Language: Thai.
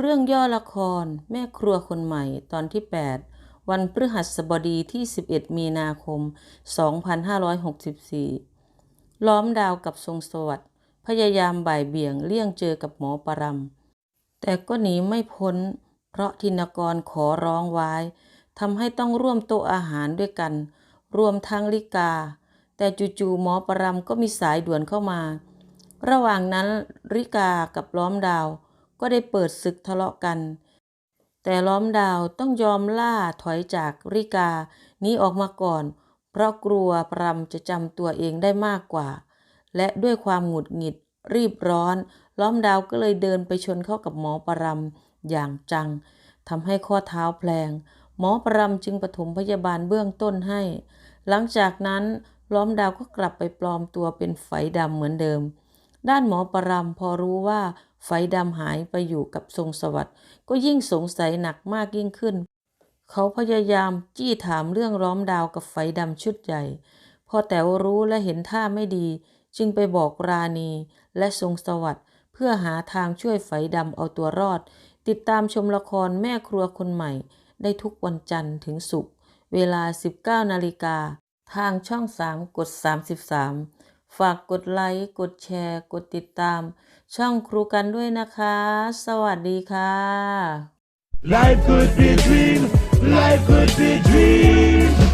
เรื่องย่อละครแม่ครัวคนใหม่ตอนที่ 8 วันพฤหัสบดีที่ 11 มีนาคม 2564 ล้อมดาวกับทรงสวัสดิ์พยายามบ่ายเบี่ยงเลี่ยงเจอกับหมอปรำแต่ก็หนีไม่พ้น เพราะธินกรขอร้องไว้ทำให้ต้องร่วมโต๊ะอาหารด้วยกัน รวมทั้งลิกา แต่จู่ๆหมอปรำก็มีสายด่วนเข้ามา ระหว่างนั้นริกากับล้อมดาว ก็ได้เปิดศึกทะเลาะกัน แต่ล้อมดาวต้องยอมล่าถอยจากริกาหนี้ออกมาก่อน เพราะกลัวปรำจะจำตัวเองได้มากกว่า และด้วยความหงุดหงิดรีบร้อน ล้อมดาวก็เลยเดินไปชนเข้ากับหมอปรำอย่างจังทำให้ข้อเท้าแพลง หมอปรำจึงปฐมพยาบาลเบื้องต้นให้ หลังจากนั้นล้อมดาวก็กลับไปปลอมตัวเป็นไฟดำเหมือนเดิม ด้านหมอปรำพอรู้ว่าไฟดำหายไปอยู่กับทรงสวัสด์ก็ยิ่งสงสัยหนักมากยิ่งขึ้น เขาพยายามจี้ถามเรื่องล้อมดาวกับไฟดำชุดใหญ่ พอแต๋วรู้และเห็นท่าไม่ดี จึงไปบอกราณีและทรงสวัสด์เพื่อหาทางช่วยไฟดำเอาตัวรอด ติดตามชมละครแม่ครัวคนใหม่ ได้ทุกวันจันทร์ถึงศุกร์เวลา 19นาฬิกาทางช่อง 3 กด 33 ฝากกดไลค์ กดแชร์ กดติดตาม ช่องครูกันด้วยนะคะ สวัสดีค่ะ Life could be dream, life could be dream.